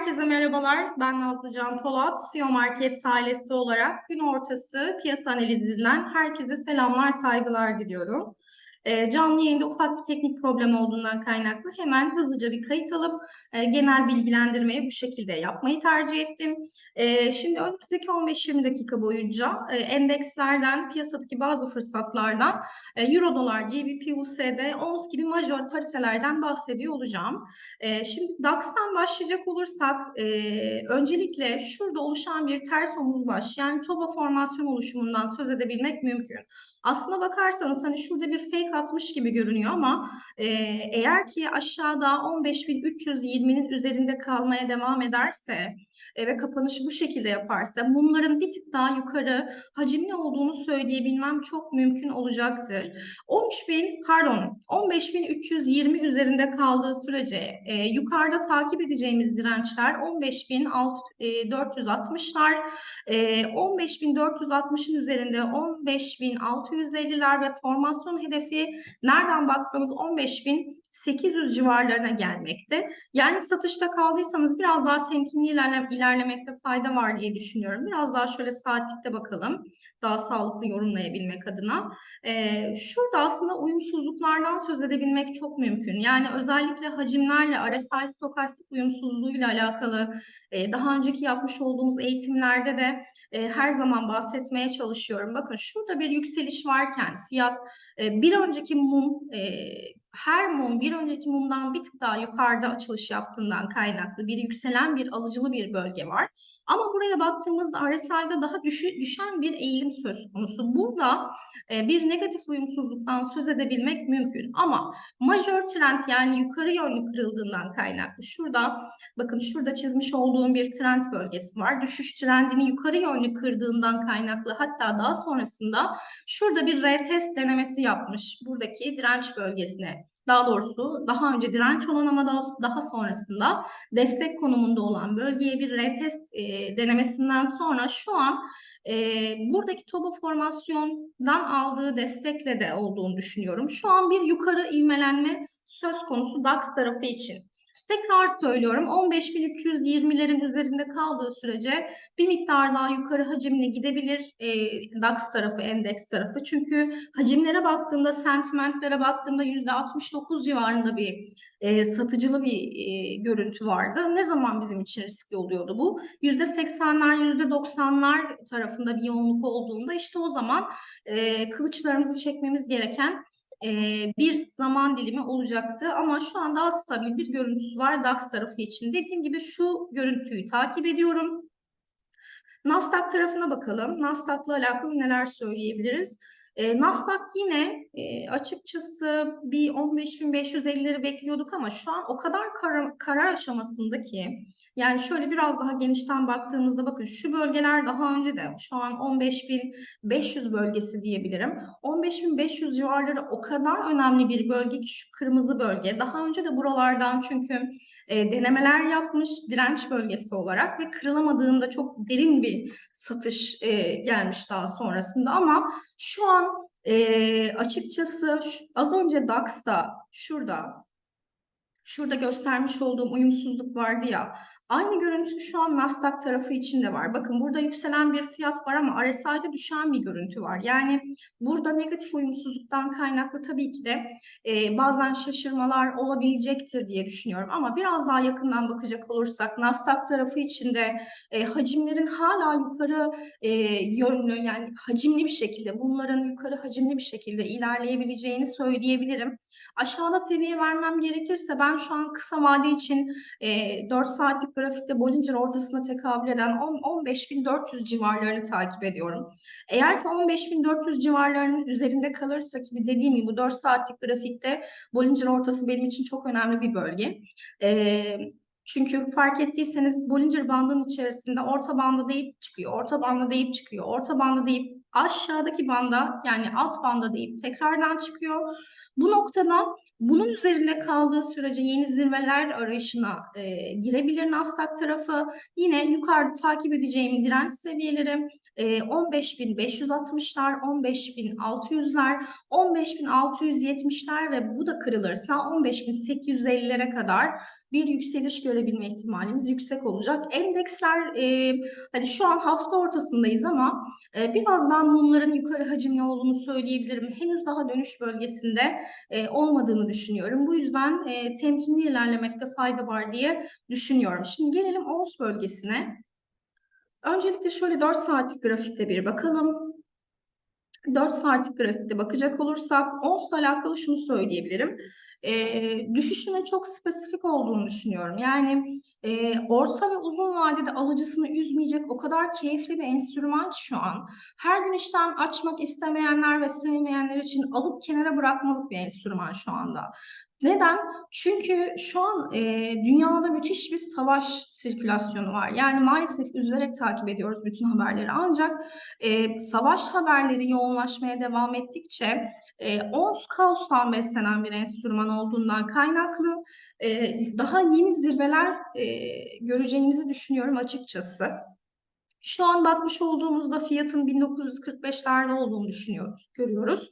Herkese merhabalar. Ben Nazlı Can Polat, CEO Market ailesi olarak gün ortası piyasa analizinden herkese selamlar, saygılar diliyorum. E, canlı yayında ufak bir teknik problem olduğundan kaynaklı hemen hızlıca bir kayıt alıp e, genel bilgilendirmeyi bu şekilde yapmayı tercih ettim. E, şimdi önümüzdeki 15-20 dakika boyunca e, endekslerden, piyasadaki bazı fırsatlardan, e, Euro dolar, GBP, USD, ONS gibi major paritelerden bahsediyor olacağım. E, şimdi DAX'tan başlayacak olursak e, öncelikle şurada oluşan bir ters omuz baş yani toba formasyon oluşumundan söz edebilmek mümkün. Aslına bakarsanız hani şurada bir fake atmış gibi görünüyor ama e, eğer ki aşağıda 15.320'nin üzerinde kalmaya devam ederse e, ve kapanışı bu şekilde yaparsa mumların bir tık daha yukarı hacimli olduğunu söyleyebilmem çok mümkün olacaktır. 13.000 pardon 15.320 üzerinde kaldığı sürece e, yukarıda takip edeceğimiz dirençler 15.460'lar e, 15.460'ın üzerinde 15.650'ler ve formasyon hedefi nereden baksanız 15.800 civarlarına gelmekte. Yani satışta kaldıysanız biraz daha temkinli ilerle, ilerlemekte fayda var diye düşünüyorum. Biraz daha şöyle saatlikte bakalım. Daha sağlıklı yorumlayabilmek adına. Ee, şurada aslında uyumsuzluklardan söz edebilmek çok mümkün. Yani özellikle hacimlerle RSI stokastik uyumsuzluğuyla alakalı e, daha önceki yapmış olduğumuz eğitimlerde de e, her zaman bahsetmeye çalışıyorum. Bakın şurada bir yükseliş varken fiyat e, bir önceki mum e, her mum bir önceki mumdan bir tık daha yukarıda açılış yaptığından kaynaklı bir yükselen bir alıcılı bir bölge var. Ama buraya baktığımızda RSI'da daha düşü, düşen bir eğilim söz konusu. Burada e, bir negatif uyumsuzluktan söz edebilmek mümkün. Ama major trend yani yukarı yönlü kırıldığından kaynaklı. Şurada bakın şurada çizmiş olduğum bir trend bölgesi var. Düşüş trendini yukarı yönlü kırdığından kaynaklı hatta daha sonrasında şurada bir retest denemesi yapmış buradaki direnç bölgesine daha doğrusu daha önce direnç olan ama daha, daha sonrasında destek konumunda olan bölgeye bir retest e, denemesinden sonra şu an e, buradaki toba formasyondan aldığı destekle de olduğunu düşünüyorum. Şu an bir yukarı ivmelenme söz konusu DAX tarafı için. Tekrar söylüyorum 15.320'lerin üzerinde kaldığı sürece bir miktar daha yukarı hacimli gidebilir e, DAX tarafı, endeks tarafı. Çünkü hacimlere baktığımda, sentimentlere baktığımda %69 civarında bir e, satıcılı bir e, görüntü vardı. Ne zaman bizim için riskli oluyordu bu? %80'ler, %90'lar tarafında bir yoğunluk olduğunda işte o zaman e, kılıçlarımızı çekmemiz gereken e, bir zaman dilimi olacaktı. Ama şu an daha stabil bir görüntüsü var DAX tarafı için. Dediğim gibi şu görüntüyü takip ediyorum. Nasdaq tarafına bakalım. Nasdaq'la alakalı neler söyleyebiliriz? E, Nasdaq yine e, açıkçası bir 15.550'leri bekliyorduk ama şu an o kadar karar, karar aşamasında ki yani şöyle biraz daha genişten baktığımızda bakın şu bölgeler daha önce de şu an 15.500 bölgesi diyebilirim. 15.500 civarları o kadar önemli bir bölge ki şu kırmızı bölge. Daha önce de buralardan çünkü e, denemeler yapmış direnç bölgesi olarak ve kırılamadığında çok derin bir satış e, gelmiş daha sonrasında ama şu an e, açıkçası şu, az önce DAX'ta şurada şurada göstermiş olduğum uyumsuzluk vardı ya Aynı görüntü şu an Nasdaq tarafı için de var. Bakın burada yükselen bir fiyat var ama RSI'de düşen bir görüntü var. Yani burada negatif uyumsuzluktan kaynaklı tabii ki de e, bazen şaşırmalar olabilecektir diye düşünüyorum. Ama biraz daha yakından bakacak olursak Nasdaq tarafı için de e, hacimlerin hala yukarı e, yönlü yani hacimli bir şekilde bunların yukarı hacimli bir şekilde ilerleyebileceğini söyleyebilirim. Aşağıda seviye vermem gerekirse ben şu an kısa vade için e, 4 saatlik grafikte Bollinger ortasına tekabül eden 15.400 civarlarını takip ediyorum. Eğer ki 15.400 civarlarının üzerinde kalırsa ki dediğim gibi bu 4 saatlik grafikte Bollinger ortası benim için çok önemli bir bölge. Ee, çünkü fark ettiyseniz Bollinger bandının içerisinde orta bandı deyip çıkıyor, orta bandı deyip çıkıyor, orta bandı deyip aşağıdaki banda yani alt banda deyip tekrardan çıkıyor. Bu noktada bunun üzerinde kaldığı sürece yeni zirveler arayışına e, girebilir Nasdaq tarafı. Yine yukarıda takip edeceğim direnç seviyeleri e, 15.560'lar, 15.600'ler, 15.670'ler ve bu da kırılırsa 15.850'lere kadar bir yükseliş görebilme ihtimalimiz yüksek olacak. Endeksler e, hani şu an hafta ortasındayız ama e, birazdan mumların yukarı hacimli olduğunu söyleyebilirim. Henüz daha dönüş bölgesinde e, olmadığını düşünüyorum. Bu yüzden e, temkinli ilerlemekte fayda var diye düşünüyorum. Şimdi gelelim ons bölgesine. Öncelikle şöyle 4 saatlik grafikte bir bakalım. 4 saatlik grafikte bakacak olursak ONS'la alakalı şunu söyleyebilirim. E, düşüşünün çok spesifik olduğunu düşünüyorum. Yani e, orta ve uzun vadede alıcısını üzmeyecek o kadar keyifli bir enstrüman ki şu an. Her gün işlem açmak istemeyenler ve sevmeyenler için alıp kenara bırakmalık bir enstrüman şu anda. Neden? Çünkü şu an e, dünyada müthiş bir savaş sirkülasyonu var. Yani maalesef üzülerek takip ediyoruz bütün haberleri. Ancak e, savaş haberleri yoğunlaşmaya devam ettikçe e, ons kaostan beslenen bir enstrüman olduğundan kaynaklı e, daha yeni zirveler e, göreceğimizi düşünüyorum açıkçası. Şu an bakmış olduğumuzda fiyatın 1945'lerde olduğunu düşünüyoruz, görüyoruz.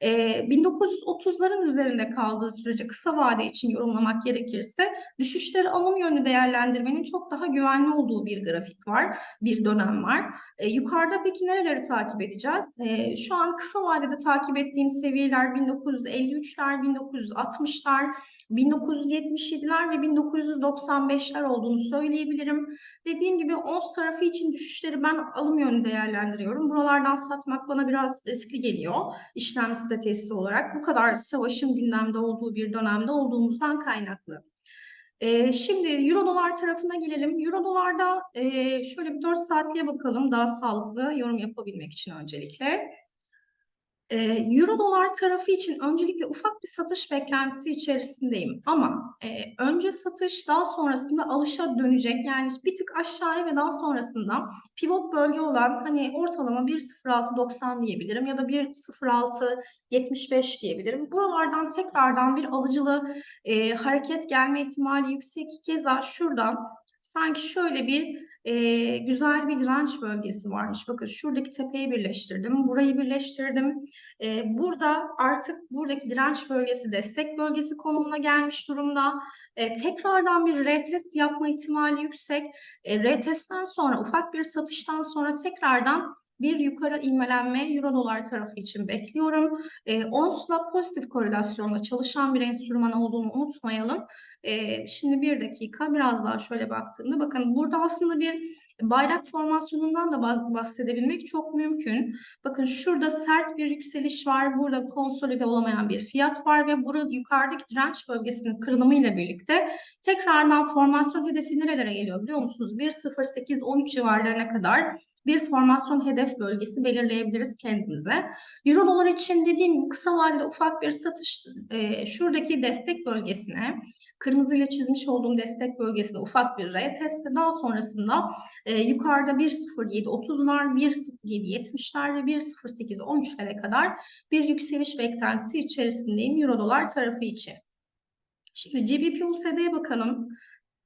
E, 1930'ların üzerinde kaldığı sürece kısa vade için yorumlamak gerekirse düşüşleri alım yönlü değerlendirmenin çok daha güvenli olduğu bir grafik var, bir dönem var. E, yukarıda peki nereleri takip edeceğiz? E, şu an kısa vadede takip ettiğim seviyeler 1953'ler, 1960'lar, 1977'ler ve 1995'ler olduğunu söyleyebilirim. Dediğim gibi ons tarafı için düşüşleri ben alım yönlü değerlendiriyorum. Buralardan satmak bana biraz riskli geliyor işlem stratejisi olarak. Bu kadar savaşın gündemde olduğu bir dönemde olduğumuzdan kaynaklı. Ee, şimdi Euro dolar tarafına gelelim. Euro dolarda e, şöyle bir 4 saatliğe bakalım daha sağlıklı yorum yapabilmek için öncelikle. Euro dolar tarafı için öncelikle ufak bir satış beklentisi içerisindeyim. Ama e, önce satış daha sonrasında alışa dönecek. Yani bir tık aşağıya ve daha sonrasında pivot bölge olan hani ortalama 1.06.90 diyebilirim ya da 1.06.75 diyebilirim. Buralardan tekrardan bir alıcılı e, hareket gelme ihtimali yüksek. Keza şurada sanki şöyle bir e, güzel bir direnç bölgesi varmış. Bakın şuradaki tepeyi birleştirdim, burayı birleştirdim. E, burada artık buradaki direnç bölgesi destek bölgesi konumuna gelmiş durumda. E, tekrardan bir retest yapma ihtimali yüksek. E, retestten sonra ufak bir satıştan sonra tekrardan bir yukarı ilmelenme Euro dolar tarafı için bekliyorum. E, ONS'la pozitif korelasyonla çalışan bir enstrüman olduğunu unutmayalım. E, şimdi bir dakika biraz daha şöyle baktığımda bakın burada aslında bir bayrak formasyonundan da bahsedebilmek çok mümkün. Bakın şurada sert bir yükseliş var. Burada konsolide olamayan bir fiyat var ve burada yukarıdaki direnç bölgesinin kırılımıyla birlikte tekrardan formasyon hedefi nerelere geliyor biliyor musunuz? 1.08-13 civarlarına kadar bir formasyon hedef bölgesi belirleyebiliriz kendimize. Euro dolar için dediğim kısa vadede ufak bir satış e, şuradaki destek bölgesine kırmızı ile çizmiş olduğum destek bölgesine ufak bir retest ve daha sonrasında e, yukarıda 1.07.30'lar, 1.07.70'ler ve 1.08.13'lere kadar bir yükseliş beklentisi içerisindeyim Euro dolar tarafı için. Şimdi GBP USD'ye bakalım.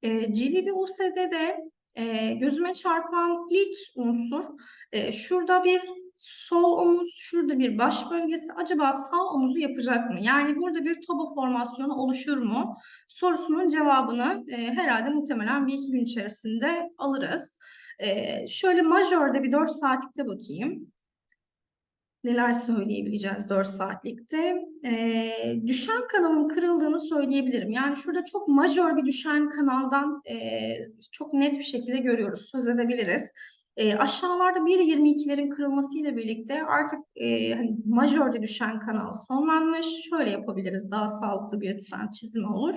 E, GBP USD'de e, gözüme çarpan ilk unsur e, şurada bir sol omuz, şurada bir baş bölgesi acaba sağ omuzu yapacak mı? Yani burada bir toba formasyonu oluşur mu? Sorusunun cevabını e, herhalde muhtemelen bir iki gün içerisinde alırız. E, şöyle majörde bir 4 saatlikte bakayım neler söyleyebileceğiz 4 saatlikte? E, düşen kanalın kırıldığını söyleyebilirim. Yani şurada çok majör bir düşen kanaldan e, çok net bir şekilde görüyoruz, söz edebiliriz. E, aşağılarda 1.22'lerin kırılmasıyla birlikte artık e, hani majörde düşen kanal sonlanmış. Şöyle yapabiliriz daha sağlıklı bir trend çizimi olur.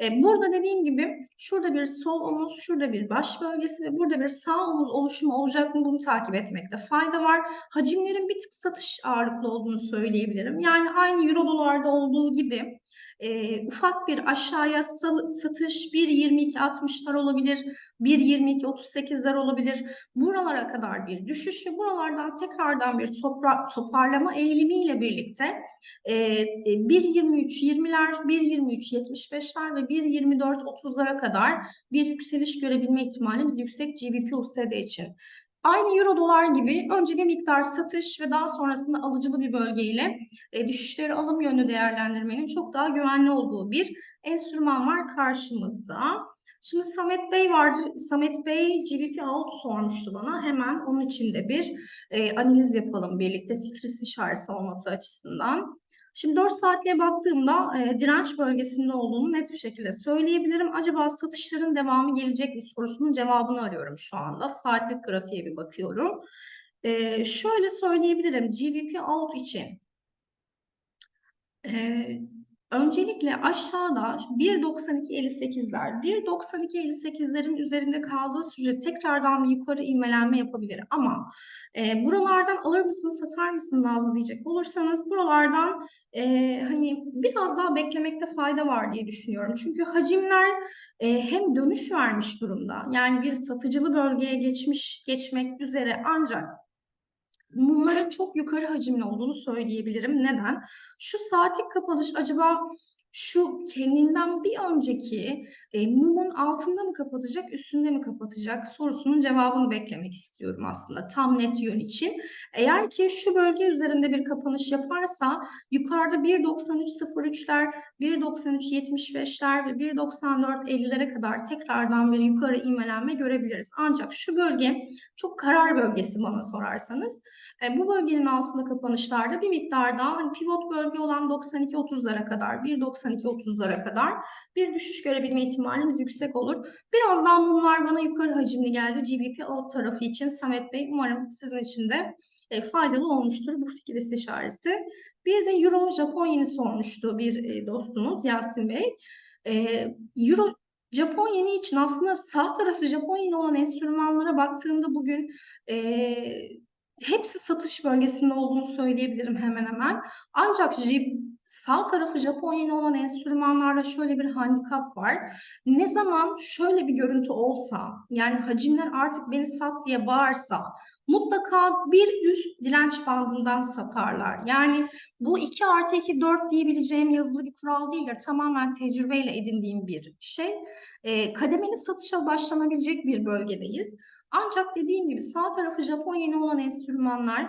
E, burada dediğim gibi şurada bir sol omuz, şurada bir baş bölgesi ve burada bir sağ omuz oluşumu olacak mı bunu takip etmekte fayda var. Hacimlerin bir tık satış ağırlıklı olduğunu söyleyebilirim. Yani aynı euro dolarda olduğu gibi e, ufak bir aşağıya sal- satış 1.22.60'lar olabilir, 1.22.38'ler olabilir. Buralara kadar bir düşüş ve buralardan tekrardan bir topra- toparlama eğilimiyle birlikte e, e, 1.23.20'ler, 1.23.75'ler ve 1.24.30'lara kadar bir yükseliş görebilme ihtimalimiz yüksek GBP USD için. Aynı euro dolar gibi önce bir miktar satış ve daha sonrasında alıcılı bir bölgeyle e, düşüşleri alım yönlü değerlendirmenin çok daha güvenli olduğu bir enstrüman var karşımızda. Şimdi Samet Bey vardı. Samet Bey GBP Out sormuştu bana. Hemen onun için de bir e, analiz yapalım birlikte fikri istişaresi olması açısından. Şimdi 4 saatliğe baktığımda e, direnç bölgesinde olduğunu net bir şekilde söyleyebilirim. Acaba satışların devamı gelecek mi sorusunun cevabını arıyorum şu anda. Saatlik grafiğe bir bakıyorum. E, şöyle söyleyebilirim. GBP Out için e, Öncelikle aşağıda 1.92.58'ler, 1.92.58'lerin üzerinde kaldığı sürece tekrardan yukarı ivmelenme yapabilir. Ama e, buralardan alır mısın, satar mısın Nazlı diyecek olursanız buralardan e, hani biraz daha beklemekte fayda var diye düşünüyorum. Çünkü hacimler e, hem dönüş vermiş durumda. Yani bir satıcılı bölgeye geçmiş, geçmek üzere ancak mumların çok yukarı hacimli olduğunu söyleyebilirim. Neden? Şu saatlik kapanış acaba şu kendinden bir önceki e, mumun altında mı kapatacak, üstünde mi kapatacak sorusunun cevabını beklemek istiyorum aslında tam net yön için. Eğer ki şu bölge üzerinde bir kapanış yaparsa yukarıda 1.93.03'ler, 1.93.75'ler ve 1.94.50'lere kadar tekrardan bir yukarı ivmelenme görebiliriz. Ancak şu bölge çok karar bölgesi bana sorarsanız. E, bu bölgenin altında kapanışlarda bir miktar daha hani pivot bölge olan 92.30'lara kadar, 1.92.30'lara kadar bir düşüş görebilme ihtimalimiz yüksek olur. Birazdan bunlar bana yukarı hacimli geldi. GBP alt tarafı için Samet Bey umarım sizin için de e, faydalı olmuştur bu fikir istişaresi. Bir de Euro Japon yeni sormuştu bir e, dostumuz Yasin Bey. E, Euro Japon yeni için aslında sağ tarafı Japon yeni olan enstrümanlara baktığımda bugün e, hepsi satış bölgesinde olduğunu söyleyebilirim hemen hemen. Ancak sağ tarafı Japon yeni olan enstrümanlarda şöyle bir handikap var. Ne zaman şöyle bir görüntü olsa, yani hacimler artık beni sat diye bağırsa, mutlaka bir üst direnç bandından satarlar. Yani bu 2 artı 2 4 diyebileceğim yazılı bir kural değildir. Tamamen tecrübeyle edindiğim bir şey. E, kademeli satışa başlanabilecek bir bölgedeyiz. Ancak dediğim gibi sağ tarafı Japon yeni olan enstrümanlar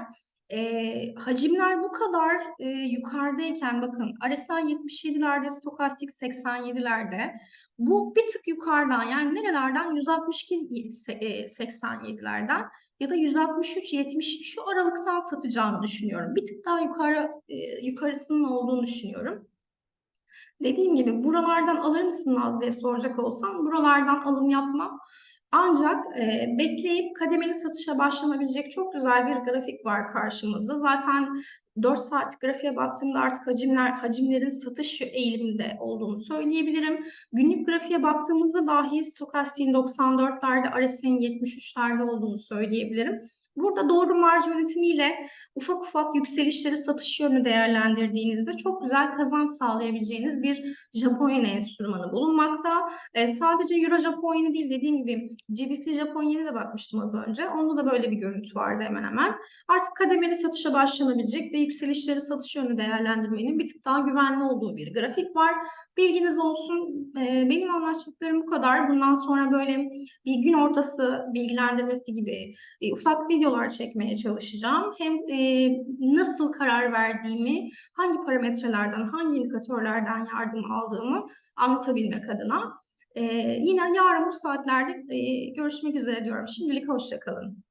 e, hacimler bu kadar e, yukarıdayken bakın RSI 77'lerde, stokastik 87'lerde bu bir tık yukarıdan yani nerelerden 162 87'lerden ya da 163 70 şu aralıktan satacağını düşünüyorum. Bir tık daha yukarı e, yukarısının olduğunu düşünüyorum. Dediğim gibi buralardan alır mısın Naz diye soracak olsam buralardan alım yapmam. Ancak e, bekleyip kademeli satışa başlanabilecek çok güzel bir grafik var karşımızda. Zaten 4 saat grafiğe baktığımda artık hacimler hacimlerin satış eğiliminde olduğunu söyleyebilirim. Günlük grafiğe baktığımızda dahi stokastiğin 94'lerde, RSI'nin 73'lerde olduğunu söyleyebilirim. Burada doğru marj yönetimiyle ufak ufak yükselişleri satış yönü değerlendirdiğinizde çok güzel kazanç sağlayabileceğiniz bir Japon enstrümanı bulunmakta. E, sadece Euro Japon değil dediğim gibi GBP Japon yeni de bakmıştım az önce. Onda da böyle bir görüntü vardı hemen hemen. Artık kademeli satışa başlanabilecek ve yükselişleri satış yönü değerlendirmenin bir tık daha güvenli olduğu bir grafik var. Bilginiz olsun. E, benim anlaştıklarım bu kadar. Bundan sonra böyle bir gün ortası bilgilendirmesi gibi e, ufak video videolar çekmeye çalışacağım. Hem e, nasıl karar verdiğimi, hangi parametrelerden, hangi indikatörlerden yardım aldığımı anlatabilmek adına. E, yine yarın bu saatlerde e, görüşmek üzere diyorum. Şimdilik hoşçakalın.